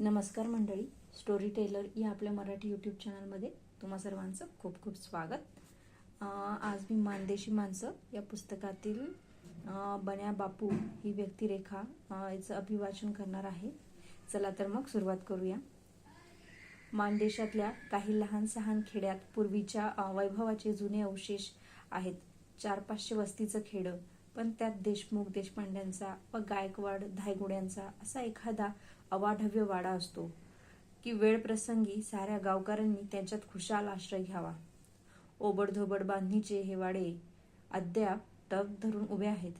नमस्कार मंडळी story teller या आपल्या मराठी यूट्यूब चॅनलमध्ये तुम्हा सर्वांचं खूप खूप स्वागत. आज मी मानदेशी माणसं या पुस्तकातील बन्या बापू ही व्यक्तिरेखा याचं अभिवाचन करणार आहे. चला तर मग सुरुवात करूया. मानदेशातल्या काही लहान सहान खेड्यात पूर्वीच्या वैभवाचे जुने अवशेष आहेत. चार पाचशे वस्तीचं खेडं पण त्यात देशमुख देशपांड्यांचा व गायकवाड धायगुड्यांचा असा एखादा अवाढव्य वाडा असतो की वेळ प्रसंगी साऱ्या गावकऱ्यांनी त्यांच्यात खुशाल आश्रय घ्यावा. ओबडधोबड बांधणीचे हे वाडे अद्याप तग धरून उभे आहेत.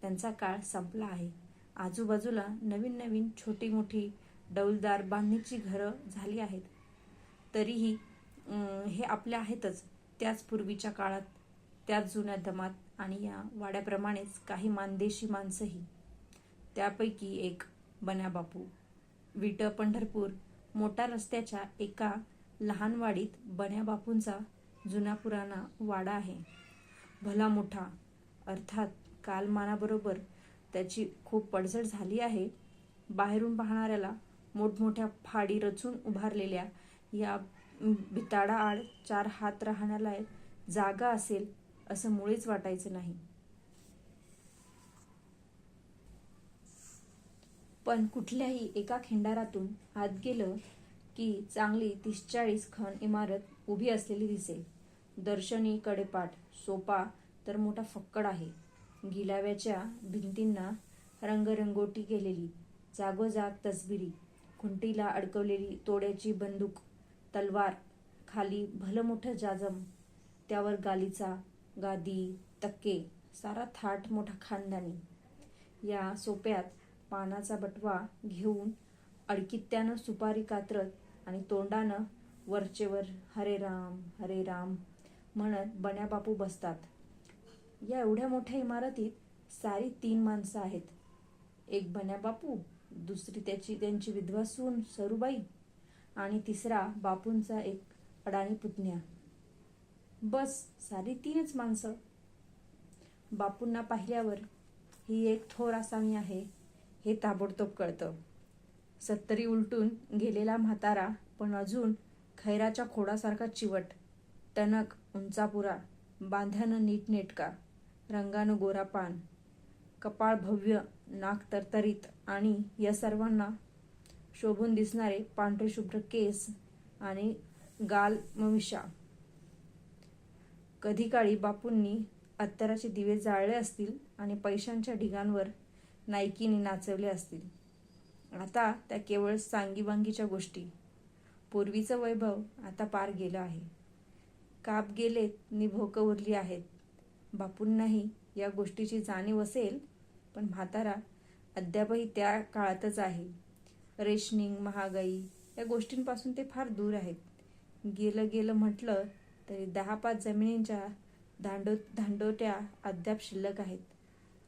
त्यांचा काळ संपला आहे. आजूबाजूला नवीन नवीन छोटी मोठी डौलदार बांधणीची घरं झाली आहेत. तरीही हे आपल्या आहेतच. त्याच पूर्वीच्या काळात त्याच जुन्या दमात आणि या वाड्याप्रमाणेच काही मानदेशी माणसंही. त्यापैकी एक बन्या बापू विट पंढरपूर मोठा रस्त्याच्या एका लहान वाडीत बन्या बापूंचा जुना पुराणा वाडा आहे. भला मोठा अर्थात कालमानाबरोबर त्याची खूप पडझड झाली आहे. बाहेरून पाहणाऱ्याला मोठमोठ्या फाडी रचून उभारलेल्या या भिताडाआड चार हात राहण्याला जागा असेल असं मुळीच वाटायचं नाही. पण कुठल्याही एका खिंडारातून आत गेलं की चांगली तीस चाळीस खण इमारत उभी असलेली दिसेल. दर्शनी कडेपाट सोपा तर मोठा फक्कड आहे. गिलाव्याच्या भिंतींना रंगरंगोटी केलेली जागोजाग तसबिरी खुंटीला अडकवलेली तोड्याची बंदूक तलवार खाली भलं मोठं जाजम त्यावर गालीचा गादी तक्के सारा थाट मोठा खानदानी. या सोप्यात पानाचा बटवा घेऊन अडकित्यानं सुपारी कातरत आणि तोंडानं वरचेवर हरे राम हरे राम म्हणत बन्या बापू बसतात. या एवढ्या मोठ्या इमारतीत सारी तीन माणसं आहेत. एक बन्या बापू दुसरी त्याची त्यांची विधवा सून सरूबाई आणि तिसरा बापूंचा एक अडाणी पुतण्या. बस सारी तीनच माणसं. बापूंना पाहिल्यावर ही एक थोर आसामी आहे. हे ताबडतोब कळतं. सत्तरी उलटून गेलेला म्हातारा पण अजून खैराच्या खोडासारखा चिवट टणक उंचापुरा बांध्यानं नीटनेटका रंगानं गोरापान कपाळ भव्य नाक तरतरीत आणि या सर्वांना शोभून दिसणारे पांढरे शुभ्र केस आणि गाल मविषा कधी काळी बापूंनी अत्तराचे दिवे जाळले असतील आणि पैशांच्या ढिगांवर नायकीने नाचवले असतील. आता त्या केवळ सांगीबांगीच्या गोष्टी. पूर्वीचं वैभव आता पार गेलं आहे. काप गेलेत नि भोकं उरली आहेत. बापूंनाही या गोष्टीची जाणीव असेल पण म्हातारा अद्यापही त्या काळातच आहे. रेशनिंग महागाई या गोष्टींपासून ते फार दूर आहेत. गेलं गेलं म्हटलं तरी दहा पाच जमिनींच्या धांडो धांडोट्या अद्याप शिल्लक आहेत.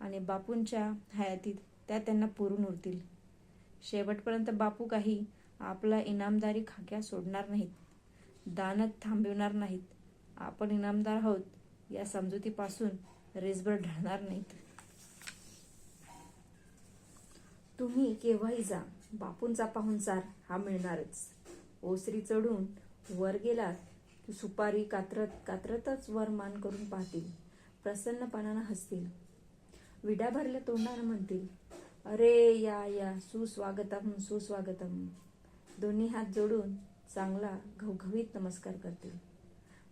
आणि बापूंच्या हयातीत त्या त्यांना पुरून उरतील. शेवटपर्यंत बापू काही आपला इनामदारी खाक्या सोडणार नाहीत. दानत थांबवणार नाहीत. आपण इनामदार आहोत या समजुतीपासून रेसभर ढळणार नाहीत. तुम्ही केव्हाही जा बापूंचा पाहुणचार हा मिळणारच. ओसरी चढून वर गेलात की सुपारी कात्रत कात्रतच वर मान करून पाहतील. प्रसन्नपणानं हसतील. विडा भरल्या तोंडानं म्हणतील अरे या या सुस्वागतम सुस्वागतम. दोन्ही हात जोडून चांगला घवघवीत नमस्कार करतील.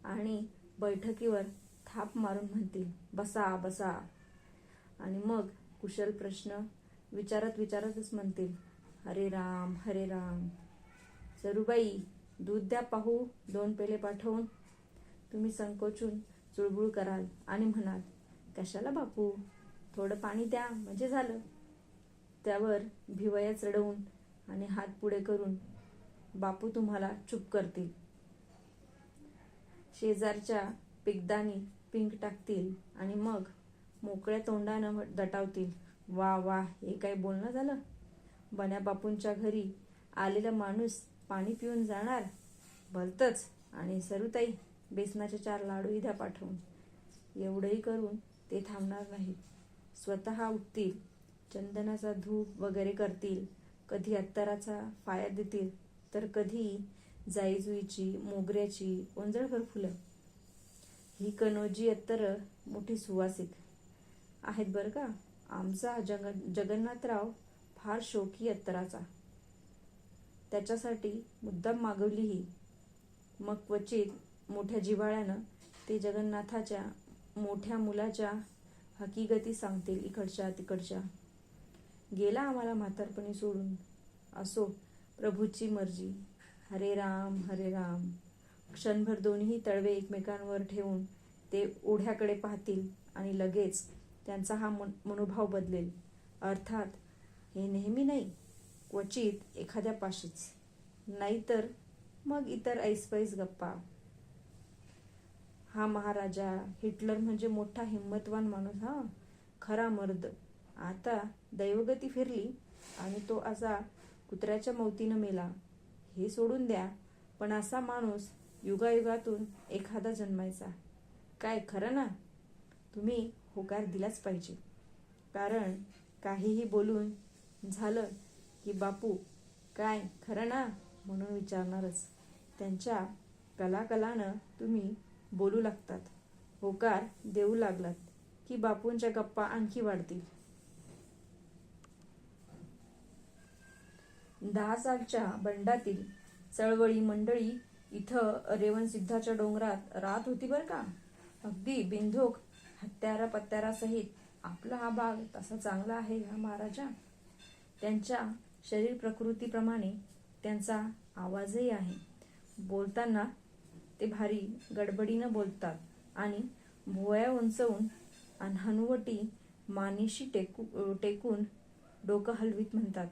आणि बैठकीवर थाप मारून म्हणतील बसा बसा. आणि मग कुशल प्रश्न विचारत विचारतच म्हणतील हरे राम हरे राम. सरूबाई दूध द्या पाहू दोन पेले पाठवून. तुम्ही संकोचून चुळबुळ कराल आणि म्हणाल कशाला बापू थोडं पाणी द्या म्हणजे झालं. त्यावर भिवया चढवून आणि हात पुढे करून बापू तुम्हाला चुप करतील. शेजारच्या पिगदानी पिंक टाकतील आणि मग मोकळ्या तोंडानं दटावतील. वा वा हे काय बोलणं झालं? बन्या बापूंच्या घरी आलेला माणूस पाणी पिऊन जाणार? भलतच. आणि सरुताई बेसनाचे चार लाडूही द्या पाठवून. एवढंही करून ते थांबणार नाहीत. स्वतः उठतील चंदनाचा धूप वगैरे करतील कधी अत्तराचा फाया देतील तर कधी जाईजुईची मोगऱ्याची ओंजळभर फुलं. ही कनोजी अत्तर मोठी सुवासिक आहेत बरं का? आमचा जग जगन्नाथराव फार शोकी अत्तराचा. त्याच्यासाठी मुद्दाम मागवलीही. मग क्वचित मोठ्या जिव्हाळ्यानं ते जगन्नाथाच्या मोठ्या मुलाच्या हकीगती सांगतील इकडच्या तिकडच्या. गेला आम्हाला म्हातारपणी सोडून. असो प्रभूची मर्जी. हरे राम हरे राम. क्षणभर दोन्ही तळवे एकमेकांवर ठेवून ते ओढ्याकडे पाहतील आणि लगेच त्यांचा हा मन मनोभाव बदलेल. अर्थात हे नेहमी नाही क्वचित एखाद्या पाशीच. नाहीतर मग इतर ऐसपैस गप्पा. हा महाराजा हिटलर म्हणजे मोठा हिंमतवान माणूस हा. खरा मर्द. आता दैवगती फिरली आणि तो असा कुत्र्याच्या मौतीनं मेला. हे सोडून द्या पण असा माणूस युगायुगातून एखादा जन्मायचा. काय खरं ना? तुम्ही होकार दिलाच पाहिजे. कारण काहीही बोलून झालं की बापू काय खरं ना? म्हणून विचारणारच. त्यांच्या कलाकलानं तुम्ही बोलू लागतात. होकार देऊ लागलात की बापूंच्या गप्पा आणखी वाढतील. दहा सालच्या बंडातील चळवळी मंडळी इथं रेवणसिद्धाच्या डोंगरात राहत होती बरं का? अगदी बिंधोक हत्यारा पत्यारा सहित आपला हा भाग तसा चांगला आहे हा महाराजा? त्यांच्या शरीर प्रकृतीप्रमाणे त्यांचा आवाजही आहे. बोलताना ते भारी गडबडीनं बोलतात आणि भोवया उंचवून आणि हनुवटी मानेशी टेकू टेकून डोकं हलवीत म्हणतात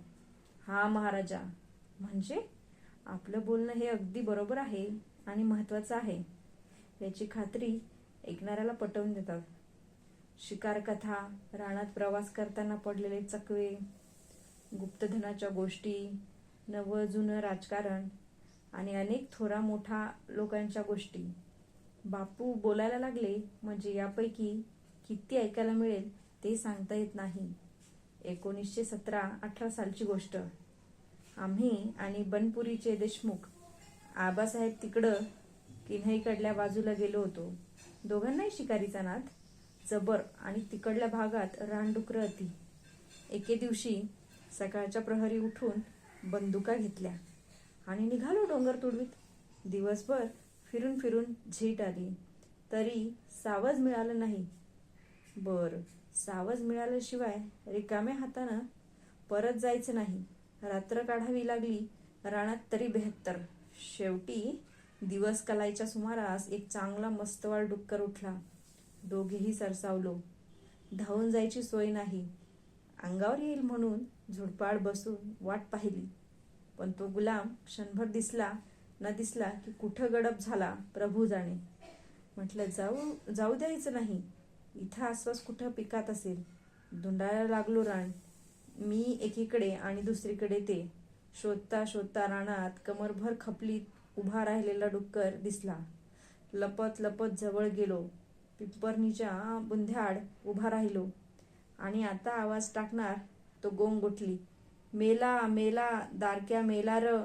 हा महाराजा म्हणजे? आपलं बोलणं हे अगदी बरोबर आहे आणि महत्वाचं आहे. याची खात्री ऐकणाऱ्याला पटवून देतात. शिकार कथा रानात प्रवास करताना पडलेले चकवे गुप्तधनाच्या गोष्टी नवं जुनं राजकारण आणि अनेक थोरा मोठा लोकांच्या गोष्टी. बापू बोलायला लागले म्हणजे यापैकी किती ऐकायला मिळेल ते सांगता येत नाही. एकोणीसशे सतरा अठरा सालची गोष्ट. आम्ही आणि बनपुरीचे देशमुख आबासाहेब तिकडं किन्हईकडल्या बाजूला गेलो होतो. दोघांनाही शिकारीचा नाद. जबर आणि तिकडल्या भागात रानडुकरं होती एके दिवशी सकाळच्या प्रहरी उठून बंदुका घेतल्या. आणि निघालो डोंगर तुडवीत. दिवसभर फिरून फिरून झीट आली. तरी सावज मिळालं नाही. बर सावज मिळाल्याशिवाय रिकाम्या हातानं परत जायचं नाही. रात्र काढावी लागली रानात तरी बेहत्तर. शेवटी दिवस कलाईच्या सुमारास एक चांगला मस्तवाळ डुक्कर उठला. दोघेही सरसावलो. धावून जायची सोय नाही. अंगावर येईल म्हणून झुडपाड बसून वाट पाहिली. पण तो गुलाम क्षणभर दिसला न दिसला की कुठं गडप झाला प्रभू जाणे. म्हटलं जाऊ जाऊ द्यायचं नाही. इथं आसपास कुठं पिकात असेल? धुंडायला लागलो रान. मी एकीकडे आणि दुसरीकडे ते. शोधता शोधता रानात कमरभर खपलीत उभा राहिलेला डुक्कर दिसला. लपत लपत जवळ गेलो. पिंपरणीच्या बुंध्याड उभा राहिलो. आणि आता आवाज टाकणार तो गोंग उठली मेला मेला दारक्या मेला र